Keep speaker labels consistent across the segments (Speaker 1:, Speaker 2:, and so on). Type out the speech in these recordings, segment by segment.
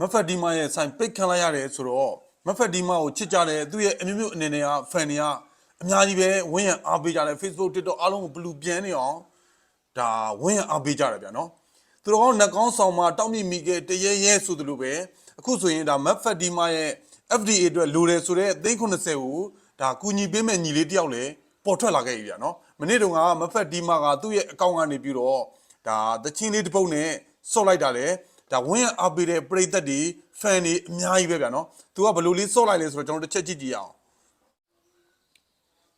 Speaker 1: မဖက်ဒီမာရဲ့ဆိုင်ပိတ်ခံလိုက်ရတယ်ဆိုတော့မဖက်ဒီမာကိုချစ်ကြတယ်သူ့ရဲ့အမျိုးမျိုးအနေနဲ့ကဖန်တွေကအများကြီးပဲဝင်းရံအားပေးကြတယ် Facebook TikTok အားလုံးကိုဘလူပြန်နေအောင်ဒါဝင်းရံအားပေးကြတယ်ဗျာနော်သူတို့ကောင်းနှကောင်းဆောင်မှာတောက်မြမိခဲ့တရဲရဲဆိုသလိုပဲအခုဆိုရင်ဒါမဖက်ဒီမာရဲ့ FDA အတွက်လိုတယ်ဆိုတော့သိန်း90ကိုဒါကူညီပေးမဲ့ညီလေးတယောက်လည်းပေါ်ထွက်လာခဲ့ပြီဗျာနော်မနေ့တုန်းကမဖက်ဒီမာကသူ့ရဲ့အကောင့်ကနေပြီးတော့ဒါသချင်းလေးတစ်ပုတ်နဲ့ဆော့လိုက်တာလေ ဒါဝင်းအားပေးတဲ့ပရိသတ်တွေ fan တွေအများကြီးပဲဗျာနော်သူကဘယ်လိုလေးစော့လိုက်လဲဆိုတော့ကျွန်တော်တစ်ချက်ကြည့်ကြည့်အောင်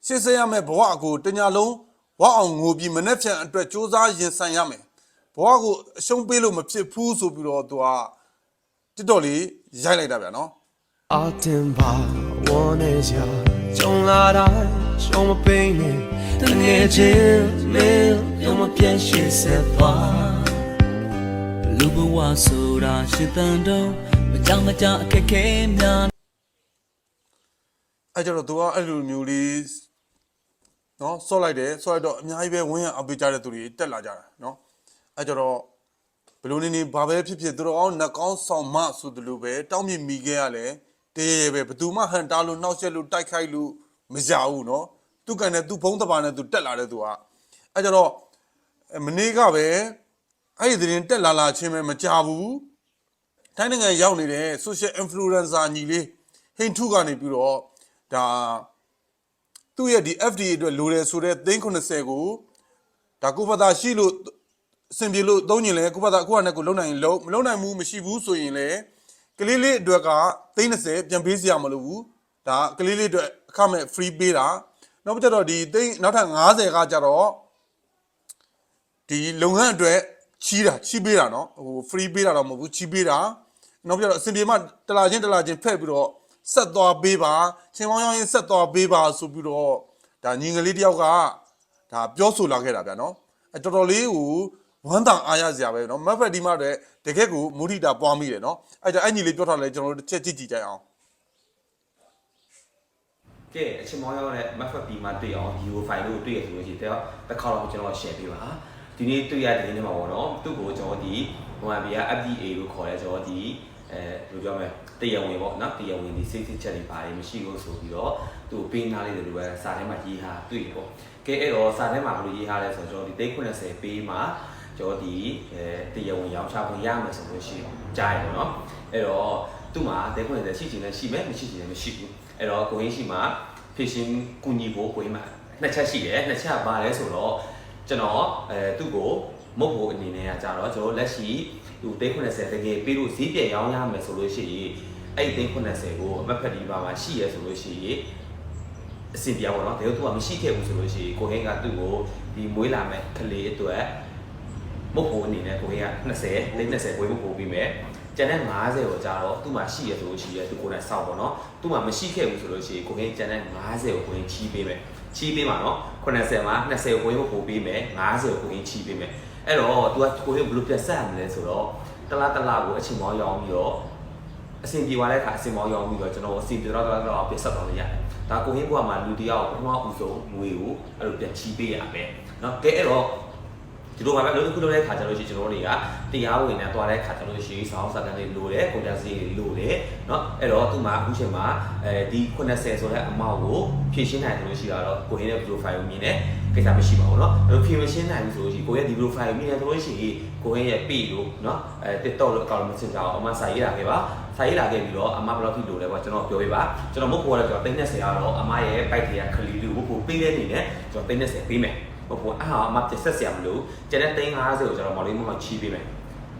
Speaker 1: ရှေ့ဆက်ရမယ့်ဘဝကိုတညာလုံးဝအောင်ငိုပြီးမနှက်ဖြန်အတွက်စ조사ရင်ဆိုင်ရမယ်ဘဝကိုအရှုံးပေးလို့မဖြစ်ဘူးဆိုပြီးတော့သူကတော်တော်လေးရိုက်လိုက်တာဗျာနော်
Speaker 2: အတင်ပါဝန်းနေကြကြုံလာတိုင်းရှုံးမပိနေတကယ်ချင်းမင်းရုံမပြည့်ရှင်းဆက်သွား
Speaker 3: လူဘဝဆိုတာရှစ်တန်တော့မကြမကြအခက်ခဲများ
Speaker 1: အဲကြတော့သူကအဲ့လိုမျိုးလေးနော်ဆော့လိုက်တယ်ဆော့လိုက်တော့အများကြီးပဲဝင်းရအပေးကြတဲ့သူတွေတက်လာကြတာနော်အဲကြတော့ဘယ်လိုနေနေဘာပဲဖြစ်ဖြစ်သူတို့အောင်နှကောင်းဆောင်မဆိုသလိုပဲတောင်းမြမိခဲ့ရလဲတရေရေပဲဘယ်သူမှဟန်တားလို့နှောက်ရက်လို့တိုက်ခိုက်လို့မရဘူးနော်သူကန်နဲ့သူဖုံးတပါနဲ့သူတက်လာတဲ့သူကအဲကြတော့မနေ့ကပဲ အဲ့ဒီသတင်းတက်လာလာချင်းပဲမကြဘူးထိုင်းနိုင်ငံရောက်နေတဲ့ social influencer ညီလေးဟိန်ထုကနေပြီးတော့ဒါသူ့ရဲ့ဒီ FDA အတွက်လိုတယ်ဆိုတဲ့390ကိုဒါကိုဖတာရှိလို့အဆင်ပြေလို့သုံးညင်လဲကိုဖတာအခုကနဲ့ကိုလုံနိုင်ရင်လုံမလုံနိုင်ဘူးမရှိဘူးဆိုရင်လေကလေးလေးအတွက်က390ပြန်ပေးစရာမလိုဘူးဒါကလေးလေးအတွက်အခမဲ့ free ပေးတာနောက်ပြီးတော့ဒီသိန်းနောက်ထပ်90ကကြတော့ဒီလုပ်ငန်းအတွက် ချီးတာချီးပေးတာเนาะဟို free ပေးတာတော့မဟုတ်ဘူးချီးပေးတာနောက်ပြီးတော့အစင်ပြေမှတလာချင်းတလာချင်းဖက်ပြီးတော့ဆက်သွားပေးပါချင်းပေါင်းရောင်းရင်ဆက်သွားပေးပါဆိုပြီးတော့ဒါညီငယ်လေးတယောက်ကဒါပြောဆိုလာခဲ့တာဗျာเนาะအဲတော်တော်လေးကိုဝမ်းသာအားရစရာပဲเนาะမက်ဖက်ဒီမှတဲ့တကယ်ကိုမုဒိတာပွားမိတယ်เนาะအဲဒါအဲ့ညီလေးပြောထားလဲကျွန်တော်တို့တစ်ချက်ကြည့်ကြည့်ကြအောင်
Speaker 4: ကဲအချင်းမောင်းရောက်တဲ့ method ပြီးမှတွေ့အောင် video file လို့တွေ့ရဆိုလို့ရှိရင်တော့တစ်ခါတော့ကျွန်တော် share ပေးပါ ဒီနေ့တွေ့ရတဲ့ဒီနေ့မှာပေါ့နော်သူ့ကိုကျွန်တော်ဒီဟိုမှာပြ FDA လို့ခေါ်ရဲကျွန်တော်ဒီအဲဘယ်လိုပြောမလဲတရားဝင်ပေါ့နော်တရားဝင်ဒီ safety check တွေပါတယ်မရှိဘူးဆိုပြီးတော့သူ့ပေးနာလေးတွေလိုပဲစာထဲမှာရေးထားတွေ့ပေါ့ကဲအဲ့တော့စာထဲမှာဘယ်လိုရေးထားလဲဆိုတော့ကျွန်တော်ဒီ390ပေးမှာကျွန်တော်ဒီအဲတရားဝင်ရောင်းချခွင့်ရမယ်ဆိုလို့ရှိရင်ကြားရပေါ့နော်အဲ့တော့သူ့မှာ390ရှိချင်လည်းရှိမယ်မရှိချင်လည်းမရှိဘူးအဲ့တော့ကိုရင်းရှိမှာဖြစ်ရှင်ကူညီဖို့ကိုင်းမှာနှစ်ချက်ရှိတယ်နှစ်ချက်ကဘာလဲဆိုတော့ ကျွန်တော်အဲသူ့ကိုမုတ်ဖို့အနေနဲ့ကကြတော့ကျွန်တော်လက်ရှိသူ390တကယ်ပြီးလို့ဈေးပြန်ရောင်းရမယ်ဆိုလို့ရှိရင်အဲ့ဒီ390ကိုအမက်ဖက်ဒီပါမှာရှိရဆိုလို့ရှိရင်အစီပြပါတော့ဒါတော့သူကမရှိခဲ့ဘူးဆိုလို့ရှိရင်ကိုဟင်းကသူ့ကိုဒီမွေးလာမဲ့ကလေးအတွက်မုတ်ဖို့အနေနဲ့ကိုဟင်းက20လိမ့်20ကိုမုတ်ဖို့ပြီးမယ်ကျန်တဲ့90ကိုကြတော့သူ့မှာရှိရဆိုလို့ရှိရင်သူကိုယ်တိုင်စောက်ပေါ့နော်သူ့မှာမရှိခဲ့ဘူးဆိုလို့ရှိရင်ကိုဟင်းကျန်တဲ့90ကိုကိုဟင်းချီးပေးမယ် ချီးပေးမှာနော်80မှာ20ကိုကိုဟင်းမုတ်ဖို့ပေးမယ်90ကိုကိုဟင်းချီးပေးမယ်အဲ့တော့ तू ကကိုဟင်းဘယ်လိုပြတ်ဆက်ရမလဲဆိုတော့တလားတလားကိုအချိန်မောင်းရောင်းပြီးတော့အဆင်ပြေသွားတဲ့အခါအဆင်မောင်းရောင်းပြီးတော့ကျွန်တော်အဆင်ပြေတော့တော့တော့ပြတ်ဆက်သွားလို့ရတယ်ဒါကိုဟင်းဘုရားမှာလူတယောက်ပထမဦးဆုံးငွေကိုအဲ့လိုပြန်ချီးပေးရမယ်နော်ကဲအဲ့တော့ ဒီလိုပါပဲလို့ခုလိုတဲ့ခါကျလို့ရှိရင်ကျွန်တော်တို့တွေကတရားဝင်နဲ့တွားတဲ့ခါကျလို့ရှိရင်စောင်းစာတန်းလေးလိုတယ်ကုန်ကြစည်တွေလိုတယ်เนาะအဲ့တော့သူ့မှာအခုချိန်မှာအဲဒီ80ဆိုတဲ့အမောက်ကိုဖြည့်ရှင်းနိုင်တယ်လို့ရှိတာတော့ကိုရင်းရဲ့ profile ကိုမြင်တယ်ကိစ္စမရှိပါဘူးเนาะအဲ့လိုဖြည့်မရှင်းနိုင်ဘူးဆိုလို့ရှိရင်ကိုရဲ့ဒီ profile ကိုမြင်တယ်ဆိုလို့ရှိရင်ကိုရင်းရဲ့ page လို့เนาะအဲ TikTok လို့အကောင့် Messenger အောင်အမစာရေးလာခဲ့ပါစာရေးလာခဲ့ပြီးတော့အမဘယ်လောက်ထိလိုလဲပေါ့ကျွန်တော်ပြောပြပါကျွန်တော်မဟုတ်ဘူးတော့ကျွန်တော်30ကတော့အမရဲ့ bike တွေကခလီလူကိုပို့ပေးတဲ့အနေနဲ့ကျွန်တော်30ပေးမယ် ဟိုပေါ်အားအမပြဆက်ဆရာမလို့ကျန်တဲ့350ကိုကျွန်တော်မော်လေးမောင်ချီးပေးမယ်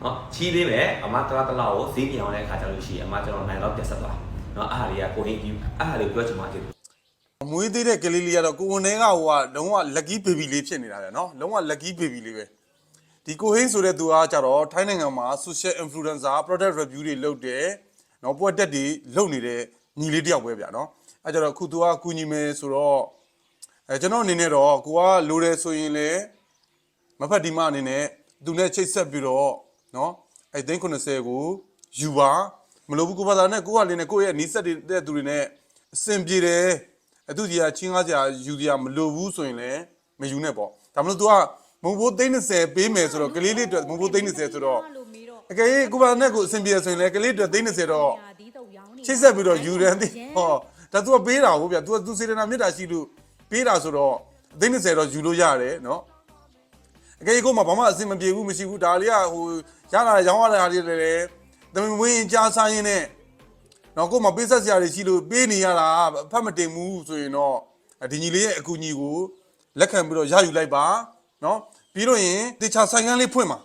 Speaker 4: နော်ချီးပေးမယ်အမတလားတလားကိုဈေးပြောင်းတဲ့အခါကျလို့ရှိရင်အမကျွန်တော်နိုင်တော့ပြဆက်သွားနော်အားတွေကကိုဟင်းဒီအားတွေပြောချင်မှကြည့်
Speaker 1: အမွေးသေးတဲ့ကလေးလေးကတော့ကိုဝန်ထဲကဟိုကလုံးဝ lucky baby လေးဖြစ်နေတာဗျာနော်လုံးဝ lucky baby လေးပဲဒီကိုဟင်းဆိုတဲ့သူကကြတော့ထိုင်းနိုင်ငံမှာ social influencer product review တွေလုပ်တယ်နော်ပွဲတက်တွေလုပ်နေတဲ့ညီလေးတယောက်ပဲဗျာနော်အဲကြတော့ခုသူကကူညီမယ်ဆိုတော့ အဲကျွန်တော်အနေနဲ့တော့ကိုကလိုတယ်ဆိုရင်လေမဖက်ဒီမအနေနဲ့သူနဲ့ချိတ်ဆက်ပြီးတော့နော်အဲသိန်း90ကိုယူပါမလို့ဘူးကိုဘာသာနဲ့ကိုကလေးနဲ့ကိုရဲ့နီးစက်တဲ့သူတွေနဲ့အဆင်ပြေတယ်အတူကြီးကချင်းကားစရာယူစရာမလိုဘူးဆိုရင်လည်းမယူနဲ့ပေါ့ဒါမလို့ तू ကမုံဘိုးသိန်း30ပေးမယ်ဆိုတော့ကလေးလေးအတွက်မုံဘိုးသိန်း30ဆိုတော့
Speaker 5: လို့မေးတော့
Speaker 1: အကယ်၍ကိုပါနဲ့ကိုအဆင်ပြေဆိုရင်လည်းကလေးတွေသိန်း30တော့ချိတ်ဆက်ပြီးတော့ယူရန်သိဟောဒါ तू ကပေးတာဟုတ်ဗျာ तू က तू စေတနာမေတ္တာရှိလို့ ပေးတာဆိုတော့သိန်း30တော့ယူလို့ရတယ်နော်အကယ်၍ကိုမှဘာမှအဆင်မပြေဘူးမရှိဘူးဒါလေးကဟိုရလာရောင်းရတာလေးလည်းတမင်ဝင်းကြားဆိုင်ရင်နဲ့နော်ကိုမှပေးဆက်စရာတွေရှိလို့ပေးနေရတာဖတ်မတင်ဘူးဆိုရင်တော့ဒီညီလေးရဲ့အကူအညီကိုလက်ခံပြီးတော့ရယူလိုက်ပါနော်ပြီးလို့ရင်တေချာဆိုင်ကန်းလေးဖွင့်ပါ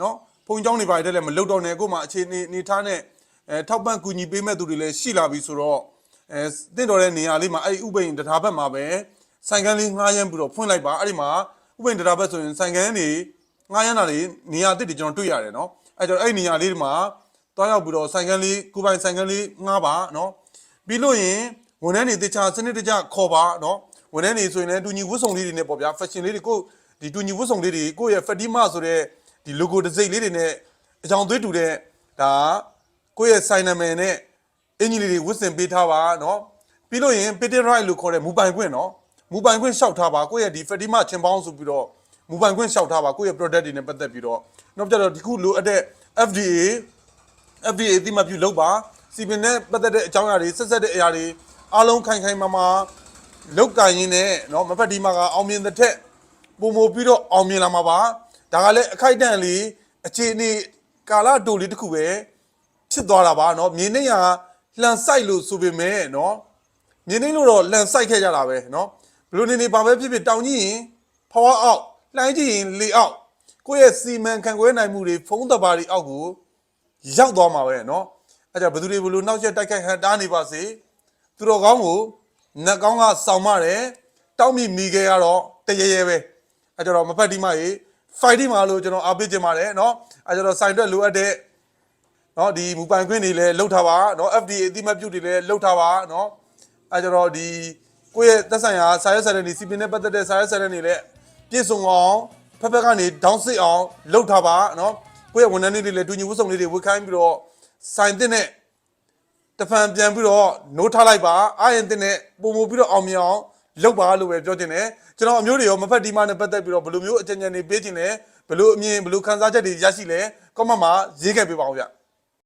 Speaker 1: နော်ဖုန်เจ้าနေပါတဲ့လည်းမလုတော့နဲ့ကိုမှအခြေအနေနေထားနဲ့အဲထောက်ပံ့ကူညီပေးမဲ့သူတွေလည်းရှိလာပြီဆိုတော့အဲတင့်တော်တဲ့နေရာလေးမှာအဲ့ဒီဥပိန်တထာဘက်မှာပဲ ဆိုင်ကန်းလေးငှားရမ်းပြီးတော့ဖွင့်လိုက်ပါအဲ့ဒီမှာဥပိန်တထာဘက်ဆိုရင်ဆိုင်ကန်းတွေငှားရမ်းတာတွေနေရာအသစ်တွေကျွန်တော်တွေ့ရတယ်နော်အဲ့တော့အဲ့ဒီနေရာလေးတွေမှာတွားရောက်ပြီးတော့ဆိုင်ကန်းလေးကိုပိုင်ဆိုင်ကန်းလေးငှားပါနော်ပြီးလို့ရင်ဝန်ထမ်းတွေတခြားစနစ်တကျခေါ်ပါနော်ဝန်ထမ်းတွေဆိုရင်လည်းတူညီဝတ်စုံလေးတွေနဲ့ပေါ့ဗျာ fashion လေးတွေကိုဒီတူညီဝတ်စုံလေးတွေကိုယ့်ရဲ့ Fatima ဆိုတဲ့ဒီ logo တစ်စိတ်လေးတွေနဲ့အကြောင်းသွေးတူတဲ့ဒါကိုယ့်ရဲ့ sign number နဲ့အင်ဂျီလေးတွေဝတ်ဆင်ပေးထားပါနော်ပြီးလို့ရင် patent right လို့ခေါ်တဲ့မူပိုင်ခွင့်နော် မူပိုင်ခွင့်လျှောက်ထားပါကိုယ့်ရဲ့ဒီ Fatima ချင်းပေါင်းဆိုပြီးတော့မူပိုင်ခွင့်လျှောက်ထားပါကိုယ့်ရဲ့ product တွေနဲ့ပတ်သက်ပြီးတော့နောက်ကြတော့ဒီခုလိုအပ်တဲ့ FDA FDA အတိမပြုလုပ်ပါစီပင်နဲ့ပတ်သက်တဲ့အကြောင်းအရာတွေဆက်ဆက်တဲ့အရာတွေအားလုံးခိုင်ခိုင်မာမာလောက်ကင်ရင်းနဲ့เนาะမဖက်ဒီမှာကအောင်မြင်တဲ့ထက်ပုံမပြီးတော့အောင်မြင်လာမှာပါဒါကလည်းအခိုက်အတန့်လေးအခြေအနေကာလတူလေးတစ်ခုပဲဖြစ်သွားတာပါเนาะမြင်းနေရလှန်ဆိုင်လို့ဆိုပေမဲ့เนาะမြင်းနေလို့တော့လှန်ဆိုင်ခဲ့ကြတာပဲเนาะ ဘလို့နေနေပါပဲဖြစ်ဖြစ်တောင်ကြီးရင်ဖွာအောက်လှိုင်းကြည့်ရင်လေအောက်ကိုယ့်ရဲ့စီမံခန့်ခွဲနိုင်မှုတွေဖုံးတဘာတွေအောက်ကို ရောက်သွားမှာပဲเนาะအဲကြဘယ်သူတွေဘလို့နောက်ချက်တိုက်ခိုက်ဟန်တားနေပါစေသူတော်ကောင်းကိုနတ်ကောင်းကစောင့်မတယ်တောက်မိမိခဲ့ရတော့တရရဲပဲအဲကြတော့မဖက်ဒီမကြီး fighting မှာလို့ကျွန်တော်အားပေးခြင်းပါတယ်เนาะအဲကြတော့ဆိုင်တွက်လိုအပ်တဲ့เนาะဒီမူပိုင်ခွင့်တွေလည်းလှုပ်ထားပါเนาะ FDA အတိမတ်ပြုတွေလည်းလှုပ်ထားပါเนาะအဲကြတော့ဒီ ကိုယ့်ရဲ့သက်ဆိုင်ရာစာရွက်စာတမ်းတွေစီပင်နဲ့ပတ်သက်တဲ့စာရွက်စာတမ်းတွေလည်းပြည့်စုံအောင်ဖက်ဖက်ကနေဒေါင်းစစ်အောင်လုပ်ထားပါနော်ကိုယ့်ရဲ့ဝန်ထမ်းလေးတွေလည်းတူညီဝတ်စုံလေးတွေဝတ်ခိုင်းပြီးတော့ဆိုင်တဲ့နဲ့တဖန်ပြန်ပြီးတော့노ထားလိုက်ပါအာရင်တဲ့နဲ့ပုံမူပြီးတော့အောင်မြင်အောင်လုပ်ပါလို့ပဲပြောချင်တယ်ကျွန်တော်အမျိုးတွေရောမဖက်ဒီမာနဲ့ပတ်သက်ပြီးတော့ဘယ်လိုမျိုးအကြံဉာဏ်တွေပေးချင်လဲဘယ်လိုအမြင်ဘယ်လိုခံစားချက်တွေရရှိလဲကောမန့်မှာရေးခဲ့ပေးပါဦးဗျာ